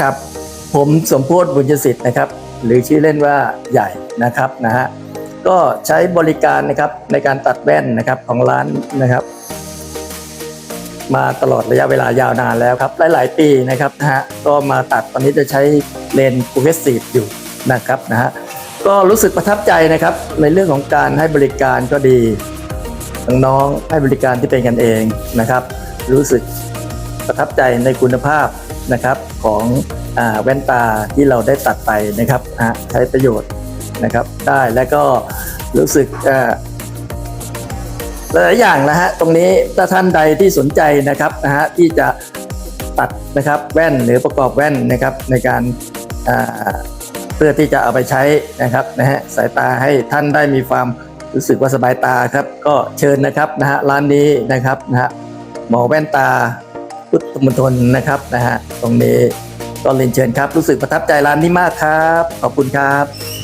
ครับ ผมสมโพธิบุญยสิทธิ์นะครับ หรือชื่อเล่นว่าใหญ่นะครับนะฮะก็ใช้บริการนะครับในการตัดแว่นนะครับของร้านนะครับ มาตลอดระยะเวลายาวนานแล้วครับ หลาย ๆ ปีนะครับนะฮะก็มาตัดตอนนี้จะใช้เลนส์โปรเกรสซีฟอยู่นะครับนะฮะก็รู้สึกประทับใจนะครับ ในเรื่องของการให้บริการก็ดีน้องๆให้บริการที่เป็นกันเองนะครับ รู้สึก ประทับใจในคุณภาพนะครับของอแว่นตาที่เราได้ตัดไปนะครับใช้ประโยชน์นะครับได้แล้วก็รู้สึกหลายอย่างนะฮะตรงนี้ถ้าท่านใดที่สนใจนะครับนะฮะที่จะตัดนะครับแว่นหรือประกอบแว่นนะครับในการเพื่อที่จะเอาไปใช้นะครับนะฮะสายตาให้ท่านได้มีความรู้สึกว่าสบายตาครับ ก็เชิญนะครับนะฮะร้านนี้นะครับนะฮะหมอแว่นตา พุทธมณฑลนะครับนะฮะตรงนี้ก็เรียนเชิญครับ รู้สึกประทับใจร้านนี้มากครับ ขอบคุณครับ